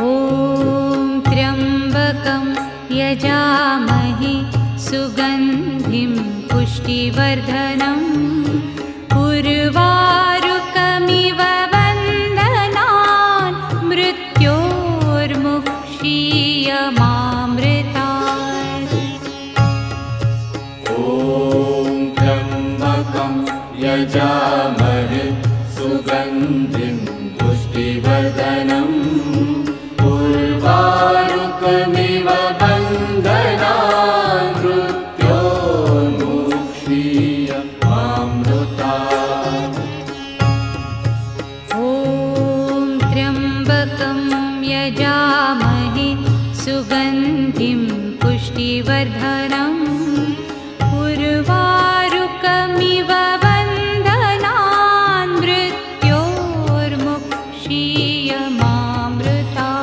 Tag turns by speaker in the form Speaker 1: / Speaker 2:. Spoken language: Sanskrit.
Speaker 1: ॐ त्र्यम्बकं यजामहे सुगन्धिं पुष्टिवर्धनम् उर्वारुकमिव वन्दनान् मृत्योर्मुक्षीयमामृतात्
Speaker 2: ॐ त्र्यम्बकं यजामहे सुगन्धिं ृता
Speaker 1: ॐ त्यम्बकं यजामहि सुबन्दिं पुष्टिवर्धनम् पुर्वारुकमिवन्दनान् नृत्योर्मुक्षीयमा